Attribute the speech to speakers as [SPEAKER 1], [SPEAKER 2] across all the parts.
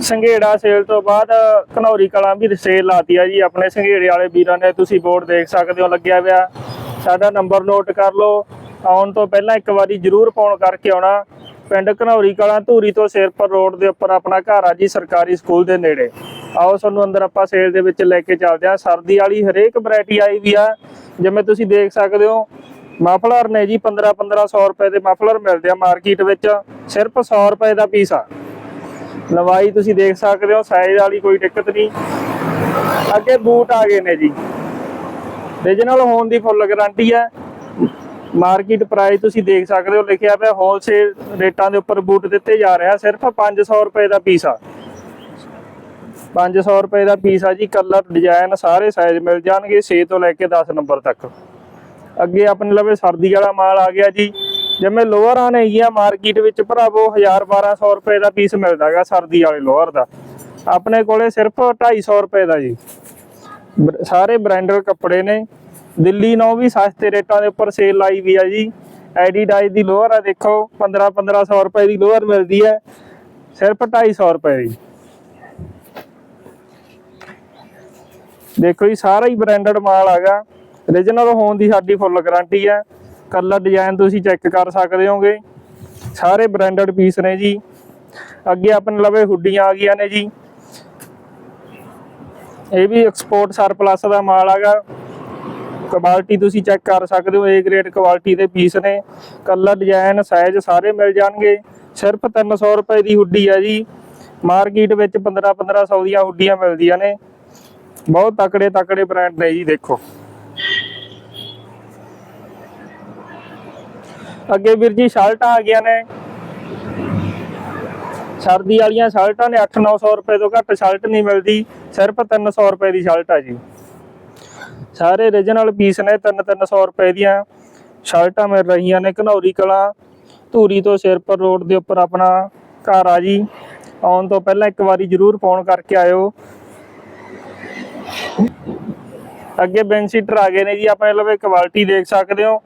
[SPEAKER 1] Sanghera sale ਤੋਂ ਬਾਅਦ ਘਨੌਰੀ ਕਲਾਂ ਵੀ sale ਲਾਤੀ ਆ ਜੀ। ਆਪਣੇ ਸੰਘੇੜੇ ਵਾਲੇ ਵੀਰਾਂ ਨੇ, ਤੁਸੀਂ ਬੋਰਡ ਦੇਖ ਸਕਦੇ ਹੋ, ਲੱਗਿਆ ਹੋਇਆ। ਸਾਡਾ ਨੰਬਰ ਨੋਟ ਕਰ ਲਓ। ਆਉਣ ਤੋਂ ਪਹਿਲਾਂ ਇੱਕ ਵਾਰੀ ਜ਼ਰੂਰ ਫੋਨ ਕਰਕੇ ਆਉਣਾ। ਪਿੰਡ ਘਨੌਰੀ ਕਲਾਂ, ਧੂਰੀ ਤੋਂ ਸ਼ੇਰਪੁਰ ਰੋਡ ਦੇ ਉੱਪਰ ਆਪਣਾ ਘਰ ਆ ਜੀ, ਸਰਕਾਰੀ ਸਕੂਲ ਦੇ ਨੇੜੇ। ਆਓ, ਤੁਹਾਨੂੰ ਅੰਦਰ ਆਪਾਂ ਸੇਲ ਦੇ ਵਿੱਚ ਲੈ ਕੇ ਚੱਲਦੇ ਹਾਂ। ਸਰਦੀ ਵਾਲੀ ਹਰੇਕ ਵੈਰਾਈਟੀ ਆਈ ਵੀ ਆ। ਜਿਵੇਂ ਤੁਸੀਂ ਦੇਖ ਸਕਦੇ ਹੋ ਮਫਲਰ ਨੇ ਜੀ 15 1500 ਰੁਪਏ ਦੇ ਮਫਲਰ ਮਿਲਦੇ ਆ ਮਾਰਕੀਟ ਵਿੱਚ। ਸਿਰਫ 100 ਰੁਪਏ ਦਾ ਪੀਸ ਆ। ਲਵਾਈ ਤੁਸੀਂ ਦੇਖ ਸਕਦੇ ਹੋ ਸਾਈਜ਼ ਵਾਲੀ ਕੋਈ ਦਿੱਕਤ ਨਹੀਂ। ਅੱਗੇ ਬੂਟ ਆ ਗਏ ਨੇ ਜੀ। ਰੀਜਨਲ ਹੋਣ ਦੀ ਫੁੱਲ ਗਾਰੰਟੀ ਹੈ। ਮਾਰਕੀਟ ਪ੍ਰਾਈਸ ਤੁਸੀਂ ਦੇਖ ਸਕਦੇ ਹੋ, ਲਿਖਿਆ ਪਿਆ ਹੋਲਸੇਲ ਰੇਟਾਂ ਦੇ ਉੱਪਰ ਬੂਟ ਦਿੱਤੇ ਜਾ ਰਿਹਾ ਸਿਰਫ 500 ਰੁਪਏ ਦਾ ਪੀਸ ਆ। 500 ਰੁਪਏ ਦਾ ਪੀਸ ਆ ਜੀ ਕਲਰ ਡਿਜ਼ਾਈਨ ਸਾਰੇ ਸਾਈਜ਼ ਮਿਲ ਜਾਣਗੇ 6 ਤੋਂ ਲੈ ਕੇ 10 ਨੰਬਰ ਤੱਕ। ਅੱਗੇ ਆਪਣੇ ਲਵੇ ਸਰਦੀ ਵਾਲਾ ਮਾਲ ਆ ਗਿਆ ਜੀ। ਜਿਵੇਂ ਲੋਅਰ ਆਣ ਹੈਗੀਆਂ ਮਾਰਕੀਟ ਵਿੱਚ ਭਰਾਵੋ 1000 1200 ਰੁਪਏ ਦਾ ਪੀਸ ਮਿਲਦਾਗਾ ਸਰਦੀ ਵਾਲੇ ਲੋਅਰ ਦਾ। ਆਪਣੇ ਕੋਲੇ ਸਿਰਫ 250 ਰੁਪਏ ਦਾ ਜੀ। ਸਾਰੇ ਬ੍ਰਾਂਡਡ ਕੱਪੜੇ ਨੇ। ਦਿੱਲੀ ਨੂੰ ਵੀ ਸਸਤੇ ਰੇਟਾਂ ਦੇ ਉੱਪਰ ਸੇਲ ਲਾਈ ਵੀ ਆ ਜੀ। ਐਡੀਡਾਸ ਦੀ ਲੋਅਰ ਆ ਦੇਖੋ 15 1500 ਰੁਪਏ ਦੀ ਲੋਅਰ ਮਿਲਦੀ ਹੈ। ਸਿਰਫ 250 ਰੁਪਏ ਦੀ। ਦੇਖੋ ਜੀ, ਸਾਰਾ ਹੀ ਬ੍ਰਾਂਡਡ ਮਾਲ ਹੈਗਾ। ਰੀਜਨਲ ਹੋਣ ਦੀ ਸਾਡੀ ਫੁੱਲ ਗਾਰੰਟੀ ਹੈ। ਕਲਰ ਡਿਜ਼ਾਈਨ ਤੁਸੀਂ ਚੈੱਕ ਕਰ ਸਕਦੇ ਹੋਗੇ। ਸਾਰੇ ਬ੍ਰਾਂਡਡ ਪੀਸ ਨੇ ਜੀ। ਅੱਗੇ ਆਪਣੇ ਲਵੇ ਹੁੱਡੀਆਂ ਆ ਗਈਆਂ ਨੇ ਜੀ। ਇਹ ਵੀ ਐਕਸਪੋਰਟ ਸਰਪਲਸ ਦਾ ਮਾਲ ਹੈਗਾ। ਕੁਆਲਿਟੀ ਤੁਸੀਂ ਚੈੱਕ ਕਰ ਸਕਦੇ ਹੋ ਏ ਗ੍ਰੇਡ ਕੁਆਲਿਟੀ ਦੇ ਪੀਸ ਨੇ। ਕਲਰ ਡਿਜ਼ਾਈਨ ਸਾਈਜ਼ ਸਾਰੇ ਮਿਲ ਜਾਣਗੇ। ਸਿਰਫ 300 ਰੁਪਏ ਦੀ ਹੁੱਡੀ ਆ ਜੀ। ਮਾਰਕੀਟ ਵਿੱਚ 15 1500 ਦੀਆਂ ਹੁੱਡੀਆਂ ਮਿਲਦੀਆਂ ਨੇ। ਬਹੁਤ ਤਕੜੇ ਤਕੜੇ ਬ੍ਰਾਂਡ ਨੇ ਜੀ, ਦੇਖੋ। ਅੱਗੇ ਵੀਰ ਜੀ ਸ਼ਰਟਾਂ ਆ ਗਈਆਂ ਨੇ। ਸਰਦੀ ਵਾਲੀਆਂ ਸ਼ਰਟਾਂ ਨੇ 8-900 ਰੁਪਏ ਤੋਂ ਘੱਟ ਸ਼ਰਟ ਨਹੀਂ ਮਿਲਦੀ। ਸਿਰਫ 300 ਰੁਪਏ ਦੀ ਸ਼ਰਟ ਆ ਜੀ। ਸਾਰੇ ਰੀਜਨਲ ਪੀਸ ਨੇ 3-300 ਰੁਪਏ ਦੀਆਂ। ਸ਼ਰਟਾਂ ਮਿਲ ਰਹੀਆਂ ਨੇ ਘਨੌਰੀ ਕਲਾਂ, ਧੂਰੀ ਤੋਂ ਸ਼ੇਰਪੁਰ ਰੋਡ ਦੇ ਉੱਪਰ ਆਪਣਾ ਘਰ ਆ ਜੀ। ਆਉਣ ਤੋਂ ਪਹਿਲਾਂ ਇੱਕ ਵਾਰੀ ਜ਼ਰੂਰ ਫੋਨ ਕਰਕੇ ਆਇਓ। ਅੱਗੇ ਬੈਂਸੀਟਰ ਆ ਗਏ ਨੇ ਜੀ ਆਪਣੇ ਲਵੇ ਕੁਆਲਿਟੀ ਦੇਖ ਸਕਦੇ ਹੋ।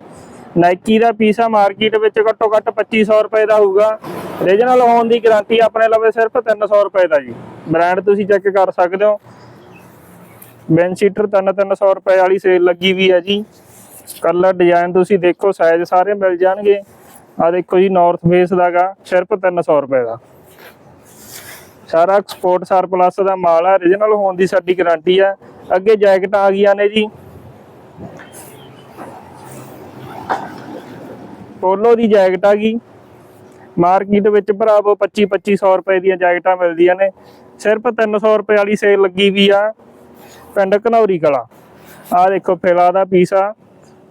[SPEAKER 1] ਨਾਈਕੀ ਦਾ ਪੀਸ ਮਾਰਕੀਟ ਵਿੱਚ ਘੱਟੋ ਘੱਟ 2500 ਰੁਪਏ ਦਾ ਹੋਊਗਾ। ਰੀਜਨਲ ਹੋਣ ਦੀ ਗਾਰੰਟੀ ਆਪਣੇ ਲਵੇ ਸਿਰਫ 300 ਰੁਪਏ ਦਾ ਜੀ। ਬ੍ਰਾਂਡ ਤੁਸੀਂ ਚੈੱਕ ਕਰ ਸਕਦੇ ਹੋ। ਬੈਂਸੀਟਰ 3-300 ਰੁਪਏ ਵਾਲੀ ਸੇਲ ਲੱਗੀ ਵੀ ਹੈ ਜੀ। ਕਲਰ ਡਿਜ਼ਾਈਨ ਤੁਸੀਂ ਦੇਖੋ ਸਾਈਜ਼ ਸਾਰੇ ਮਿਲ ਜਾਣਗੇ। ਆ ਦੇਖੋ ਜੀ ਨਾਰਥ ਫੇਸ ਦਾਗਾ, ਸਿਰਫ 300 ਰੁਪਏ ਦਾ। ਸਾਰਾ ਐਕਸਪੋਰਟ ਸਰਪਲਸ ਦਾ ਮਾਲ ਹੈ। ਰੀਜਨਲ ਹੋਣ ਦੀ ਸਾਡੀ ਗਾਰੰਟੀ ਹੈ। ਅੱਗੇ ਜੈਕਟਾਂ ਆ ਗਈਆਂ ਨੇ ਜੀ। ਪੋਲੋ ਦੀ ਜੈਕਟ ਆ ਗਈ। ਮਾਰਕੀਟ ਵਿੱਚ ਭਰਾਵੋ 25 2500 ਰੁਪਏ ਦੀਆਂ ਜੈਕਟਾਂ ਮਿਲਦੀਆਂ ਨੇ। ਸਿਰਫ 300 ਰੁਪਏ ਵਾਲੀ ਸੇਲ ਲੱਗੀ ਵੀ ਆ ਪਿੰਡ ਘਨੌਰੀ ਕਲਾ। ਆ ਦੇਖੋ ਫਿਲਾ ਦਾ ਪੀਸ ਆ।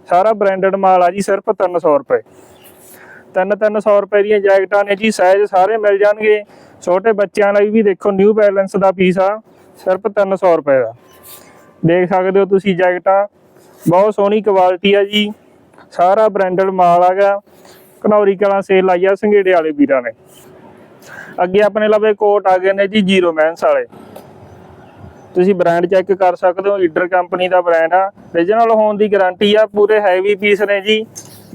[SPEAKER 1] ਸਾਰਾ ਬ੍ਰਾਂਡਡ ਮਾਲ ਆ ਜੀ, ਸਿਰਫ 300 ਰੁਪਏ। ਤਿੰਨ 300 ਰੁਪਏ ਦੀਆਂ ਜੈਕਟਾਂ ਨੇ ਜੀ ਸਾਈਜ਼ ਸਾਰੇ ਮਿਲ ਜਾਣਗੇ। ਛੋਟੇ ਬੱਚਿਆਂ ਲਈ ਵੀ ਦੇਖੋ ਨਿਊ ਬੈਲੈਂਸ ਦਾ ਪੀਸ ਆ, ਸਿਰਫ 300 ਰੁਪਏ ਦਾ। ਦੇਖ ਸਕਦੇ ਹੋ ਤੁਸੀਂ ਜੈਕਟਾਂ। ਬਹੁਤ ਸੋਹਣੀ ਕੁਆਲਿਟੀ ਆ ਜੀ। ਸਾਰਾ ਬ੍ਰਾਂਡਡ ਮਾਲ ਹੈਗਾ ਘਨੌਰੀ ਕਲਾਂ ਸੇਲ ਆਈ ਆ ਸੰਘੇੜੇ ਵਾਲੇ ਵੀਰਾਂ ਨੇ। ਅੱਗੇ ਆਪਣੇ ਲਵੇ ਕੋਟ ਆ ਗਏ ਨੇ ਜੀ ਜ਼ੀਰੋ ਮੈਂਸ ਵਾਲੇ। ਤੁਸੀਂ ਬ੍ਰਾਂਡ ਚੈੱਕ ਕਰ ਸਕਦੇ ਹੋ, ਲੀਡਰ ਕੰਪਨੀ ਦਾ ਬ੍ਰਾਂਡ ਆ। ਰੀਜਨਲ ਹੋਣ ਦੀ ਗਾਰੰਟੀ ਆ, ਪੂਰੇ ਹੈਵੀ ਪੀਸ ਨੇ ਜੀ।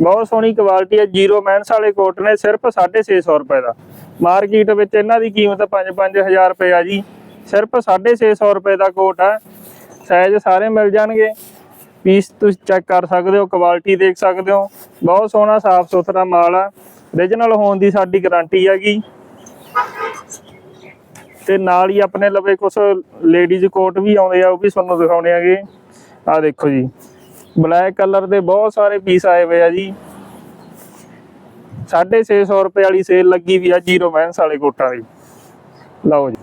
[SPEAKER 1] ਬਹੁਤ ਸੋਹਣੀ ਕੁਆਲਿਟੀ ਆ, ਜ਼ੀਰੋ ਮੈਂਸ ਵਾਲੇ ਕੋਟ ਨੇ, ਸਿਰਫ 650 ਰੁਪਏ ਦਾ। ਮਾਰਕੀਟ ਵਿੱਚ ਇਹਨਾਂ ਦੀ ਕੀਮਤ 5-5000 ਰੁਪਏ ਆ ਜੀ। ਸਿਰਫ 650 ਰੁਪਏ ਦਾ ਕੋਟ ਆ। ਸਾਈਜ਼ ਸਾਰੇ ਮਿਲ ਜਾਣਗੇ। ਪੀਸ ਤੁਸੀਂ ਚੈੱਕ ਕਰ ਸਕਦੇ ਹੋ ਕੁਆਲਿਟੀ ਦੇਖ ਸਕਦੇ ਹੋ। ਬਹੁਤ ਸੋਹਣਾ, ਸਾਫ਼ ਸੁਥਰਾ ਮਾਲ ਆ। ਰੀਜਨਲ ਹੋਣ ਦੀ ਸਾਡੀ ਗਾਰੰਟੀ ਹੈਗੀ। ਤੇ ਨਾਲ ਹੀ ਆਪਣੇ ਲਵੇ ਕੁਝ ਲੇਡੀਜ਼ ਕੋਟ ਵੀ ਆਉਂਦੇ ਆ, ਉਹ ਵੀ ਤੁਹਾਨੂੰ ਦਿਖਾਉਣੇ ਆਗੇ ਆ ਦੇਖੋ ਜੀ। ਬਲੈਕ ਕਲਰ ਦੇ ਬਹੁਤ ਸਾਰੇ ਪੀਸ ਆਏ ਹੋਏ ਆ ਜੀ। 650 ਰੁਪਏ ਵਾਲੀ ਸੇਲ ਲੱਗੀ ਵੀ ਆ ਜੀਰੋ ਮੈਨਸ ਵਾਲੇ ਕੋਟਾਂ ਦੀ। ਲਓ ਜੀ।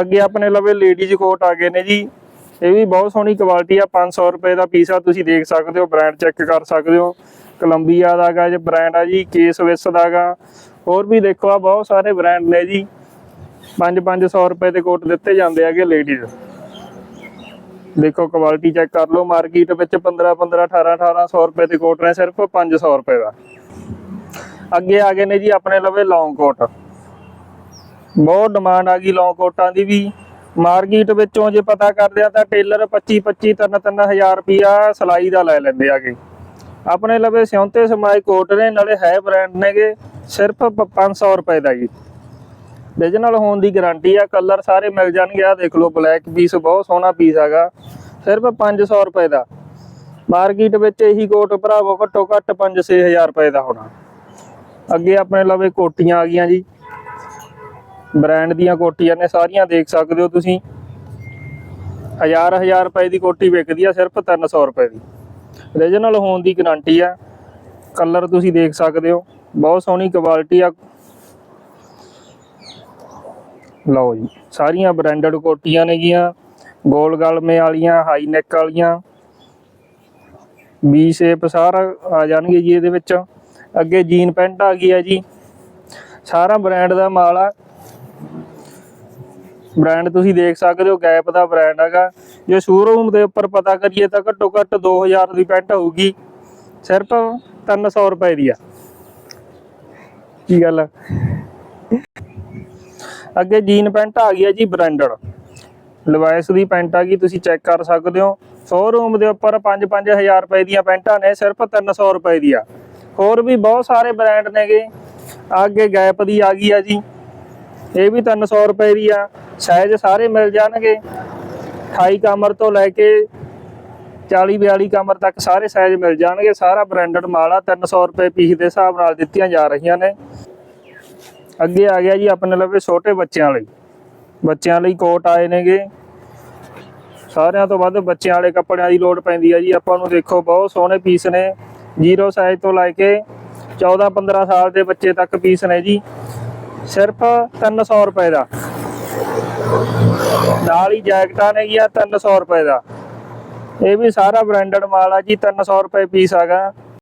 [SPEAKER 1] ਅੱਗੇ ਆਪਣੇ ਲਵੇ ਲੇਡੀਜ਼ ਕੋਟ ਆ ਗਏ ਨੇ ਜੀ। ਇਹ ਵੀ ਬਹੁਤ ਸੋਹਣੀ ਕੁਆਲਿਟੀ ਆ 500 ਰੁਪਏ ਦਾ ਪੀਸ ਆ, ਤੁਸੀਂ ਦੇਖ ਸਕਦੇ ਹੋ ਬ੍ਰਾਂਡ ਚੈੱਕ ਕਰ ਸਕਦੇ ਹੋ। ਕੋਲੰਬੀਆ ਦਾ ਗਾ ਜੇ ਬ੍ਰਾਂਡ ਆ ਜੀ ਕੇਸ ਵਿਸ ਦਾ ਗਾ। ਹੋਰ ਵੀ ਦੇਖੋ ਆ, ਬਹੁਤ ਸਾਰੇ ਬ੍ਰਾਂਡ ਨੇ ਜੀ। 5-500 ਰੁਪਏ ਦੇ ਕੋਟ ਦਿੱਤੇ ਜਾਂਦੇ ਹੈਗੇ ਲੇਡੀਜ਼ ਦੇਖੋ ਕੁਆਲਿਟੀ ਚੈੱਕ ਕਰ ਲਓ ਮਾਰਕੀਟ ਵਿੱਚ 15-15 18-1800 ਰੁਪਏ ਦੇ ਕੋਟ ਨੇ ਸਿਰਫ 500 ਰੁਪਏ ਦਾ। ਅੱਗੇ ਆ ਗਏ ਨੇ ਜੀ ਆਪਣੇ ਲਵੇ ਲੌਂਗ ਕੋਟ ਬਹੁਤ ਡਿਮਾਂਡ ਆ ਗਈ ਲੌਂਗ ਕੋਟਾਂ ਦੀ ਵੀ। ਮਾਰਕੀਟ ਵਿੱਚੋਂ ਜੇ ਪਤਾ ਕਰਦੇ ਆ ਤਾਂ ਟੇਲਰ 25 25 3 3000 ਰੁਪਿਆ ਸਲਾਈ ਦਾ ਲੈ ਲੈਂਦੇ ਆਗੇ। ਆਪਣੇ ਲਵੇ ਸਿਉਂਤੇ ਸਮਾਈ ਕੋਟ ਨੇ, ਨਾਲੇ ਹੈ ਬ੍ਰਾਂਡ ਨੇਗੇ, ਸਿਰਫ 500 ਰੁਪਏ ਦਾ ਜੀ। ਓਰੀਜਨਲ ਹੋਣ ਦੀ ਗਾਰੰਟੀ ਆ ਕਲਰ ਸਾਰੇ ਮਿਲ ਜਾਣਗੇ ਆ ਦੇਖ ਲਓ ਬਲੈਕ ਪੀਸ ਬਹੁਤ ਸੋਹਣਾ ਪੀਸ ਹੈਗਾ, ਸਿਰਫ 500 ਰੁਪਏ ਦਾ। ਮਾਰਕੀਟ ਵਿੱਚ ਇਹੀ ਕੋਟ ਭਰਾਵੋ, ਘੱਟੋ ਘੱਟ 5-6000 ਰੁਪਏ ਦਾ ਹੋਣਾ। ਅੱਗੇ ਆਪਣੇ ਲਵੇ ਕੋਟੀਆਂ ਆ ਗਈਆਂ ਜੀ। ਬ੍ਰਾਂਡ ਦੀਆਂ ਕੋਟੀਆਂ ਨੇ, ਸਾਰੀਆਂ ਦੇਖ ਸਕਦੇ ਹੋ ਤੁਸੀਂ। ਹਜ਼ਾਰ ਹਜ਼ਾਰ ਰੁਪਏ ਦੀ ਕੋਟੀ ਵਿਕਦੀ ਆ, ਸਿਰਫ 300 ਰੁਪਏ ਦੀ। ਓਰੀਜਨਲ ਹੋਣ ਦੀ ਗਾਰੰਟੀ ਆ। ਕਲਰ ਤੁਸੀਂ ਦੇਖ ਸਕਦੇ ਹੋ। ਬਹੁਤ ਸੋਹਣੀ ਕੁਆਲਿਟੀ ਆ। ਲਓ ਜੀ, ਸਾਰੀਆਂ ਬ੍ਰਾਂਡਡ ਕੋਟੀਆਂ ਨੇਗੀਆਂ ਗੋਲ ਗਲਮੇ ਵਾਲੀਆਂ ਹਾਈ ਨੈਕ ਵਾਲੀਆਂ। ਵੀ ਸ਼ੇਪ ਸਾਰਾ ਆ ਜਾਣਗੇ ਜੀ ਇਹਦੇ ਵਿੱਚ। ਅੱਗੇ ਜੀਨ ਪੈਂਟ ਆ ਗਈ ਹੈ ਜੀ। ਸਾਰਾ ਬ੍ਰਾਂਡ ਦਾ ਮਾਲ ਆ। ਬ੍ਰਾਂਡ ਤੁਸੀਂ ਦੇਖ ਸਕਦੇ ਹੋ ਗੈਪ ਦਾ ਬ੍ਰਾਂਡ ਹੈਗਾ। ਜੇ ਸ਼ੋਰੂਮ ਦੇ ਉੱਪਰ ਪਤਾ ਕਰੀਏ ਤਾਂ ਘੱਟੋ ਘੱਟ 2000 ਦੀ ਪੈਂਟ ਹੋਊਗੀ। ਸਿਰਫ 300 ਰੁਪਏ ਦੀ ਆ। ਕੀ ਗੱਲ ਅੱਗੇ ਜੀਨ ਪੈਂਟ ਆ ਗਈ ਆ ਜੀ ਬ੍ਰਾਂਡਡ ਲਵਾਇਸ ਦੀ ਪੈਂਟ ਆ ਗਈ, ਤੁਸੀਂ ਚੈੱਕ ਕਰ ਸਕਦੇ ਹੋ। ਸ਼ੋਰੂਮ ਦੇ ਉੱਪਰ 5-5000 ਰੁਪਏ ਦੀਆਂ ਪੈਂਟਾਂ ਨੇ, ਸਿਰਫ 300 ਰੁਪਏ ਦੀ ਆ ਹੋਰ ਵੀ ਬਹੁਤ ਸਾਰੇ ਬ੍ਰਾਂਡ ਨੇਗੇ। ਅੱਗੇ ਗੈਪ ਦੀ ਆ ਗਈ ਆ ਜੀ। ਇਹ ਵੀ 300 ਰੁਪਏ ਦੀ ਆ ਸਾਈਜ਼ ਸਾਰੇ ਮਿਲ ਜਾਣਗੇ। 28 ਕਮਰ ਤੋਂ ਲੈ ਕੇ 40 42 ਕਮਰ ਤੱਕ ਸਾਰੇ ਸਾਈਜ਼ ਮਿਲ ਜਾਣਗੇ। ਸਾਰਾ ਬ੍ਰਾਂਡਡ ਮਾਲ ਆ 300 ਰੁਪਏ ਪੀਸ ਦੇ ਹਿਸਾਬ ਨਾਲ ਦਿੱਤੀਆਂ ਜਾ ਰਹੀਆਂ ਨੇ। ਅੱਗੇ ਆ ਗਿਆ ਜੀ ਆਪਣੇ ਲਵੇ ਛੋਟੇ ਬੱਚਿਆਂ ਲਈ। ਬੱਚਿਆਂ ਲਈ ਕੋਟ ਆਏ ਨੇਗੇ। ਸਾਰਿਆਂ ਤੋਂ ਵੱਧ ਬੱਚਿਆਂ ਵਾਲੇ ਕੱਪੜਿਆਂ ਦੀ ਲੋੜ ਪੈਂਦੀ ਹੈ ਜੀ। ਆਪਾਂ ਨੂੰ ਦੇਖੋ, ਬਹੁਤ ਸੋਹਣੇ ਪੀਸ ਨੇ। ਜ਼ੀਰੋ ਸਾਈਜ਼ ਤੋਂ ਲੈ ਕੇ 14 15 ਸਾਲ ਦੇ ਬੱਚੇ ਤੱਕ ਪੀਸ ਨੇ ਜੀ। ਸਿਰਫ 300 ਰੁਪਏ ਦਾ। ਨਾਲ ਹੀ ਜੈਕਟਾਂ ਨੇ ਨੇਗੀਆਂ 300 ਰੁਪਏ ਦਾ। ਇਹ ਵੀ ਸਾਰਾ ਬ੍ਰਾਂਡਡ ਮਾਲ ਆ ਜੀ 300 ਰੁਪਏ ਪੀਸ ਹੈਗਾ।